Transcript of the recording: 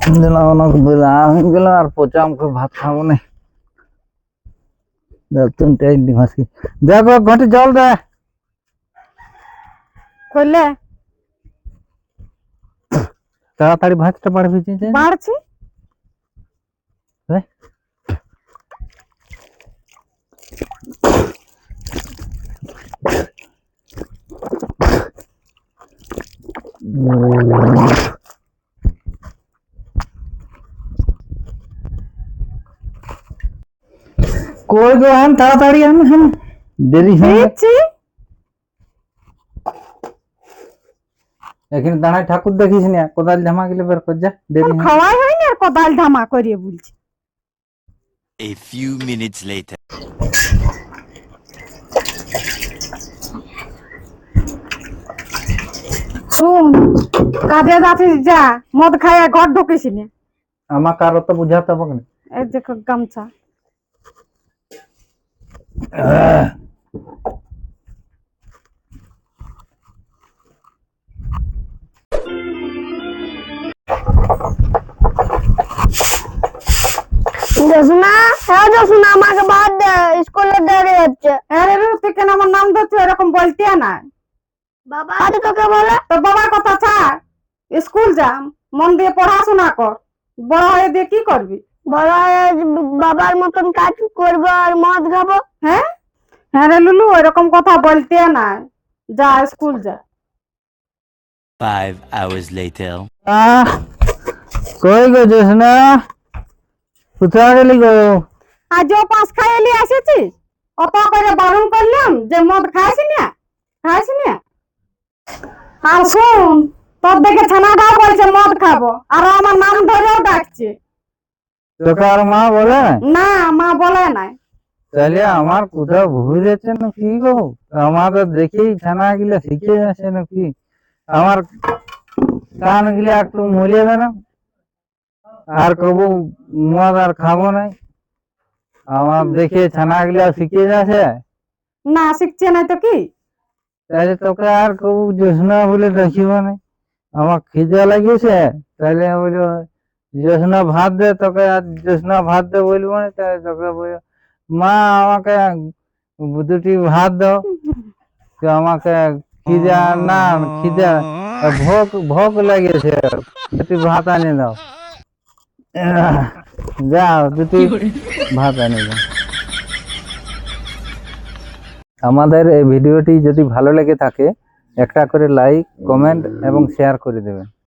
দিলাম ওনাকে বললাম আমি গেলাম আর পচা আমাকে ভাত খাব না দেখতুন টাইট দিমাসি দেখো ঘটে জল দে করলে তাড়াতাড়ি ভাতটা পারবি যে বাড়ছি কই গো আন তাড়াতাড়ি আন হ্যাঁ দেরি হয়ে। দিচ্ছি এখানে দাঁড়ায় ঠাকুর দেখিস না কোদাল জামা গেলে বের কর যা দেরি খাওয়াই হয়নি আর কোদাল ধামা করিয়ে বলছি। A few minutes later. শুন কাজে যাচ্ছিস যা মদ খাইয়া ঘর ঢুকিস নে। আমার কারও তো বুঝাতে হবে না। এই দেখো গামছা। জোসনা হ্যাঁ জোসনা আমাকে বাদ দে স্কুলে দেরি হচ্ছে। আরে রে তুই কেন আমার নাম ধরছি? এরকম বলতে না। বাবা। আজ তোকে বলে তোর বাবার কথা ছাড়। স্কুল যা মন দিয়ে পড়াশোনা কর। বড় হয়ে দিয়ে কি করবি? বড় বাবার মতন কাজ করব আর মদ খাব। হ্যাঁ? হ্যাঁ রে লুলু এরকম কথা বলতে না। যা স্কুল যা। Five hours later. আহ কই গো জোসনা? কোথায় গেলি গো? পাঁচ খাইয়ে এসেছিস? অত করে বারণ করলাম যে মদ খাইস না? খাইস না? আর শুন তোর দেখে ছানাটাও বলছে মদ খাব আর আমার নাম ধরেও ডাকছে। তোকে আর মা বলে না না মা বলে নাই। তাহলে আমার কোথাও ভুল যাচ্ছে না কি গো আমাদের দেখেই ছানা গিলা শিখে যাচ্ছে নাকি? আমার কান গিলা একটু মরে যাবে না আর কবু মদ আর খাব নাই। আমার দেখে ছানা গিলা শিখে যাচ্ছে না শিখছে নাই তো কি? তাহলে তোকে আর কবু জোসনা বলে দেখিব না আমার খিদে লাগিয়েছে। তাহলে বলব জোসনা ভাত দে তোকে আর জোসনা ভাত দে বলব না তাহলে তোকে বলব মা আমাকে দুটি ভাত দাও। তো আমাকে খিদে না খিদে ভোগ ভোগ লেগেছে দুটি ভাত আনি দাও যাও দুটি ভাত আনি দাও আমাদের এই ভিডিওটি যদি ভালো লেগে থাকে একটা করে লাইক কমেন্ট এবং শেয়ার করে দেবেন।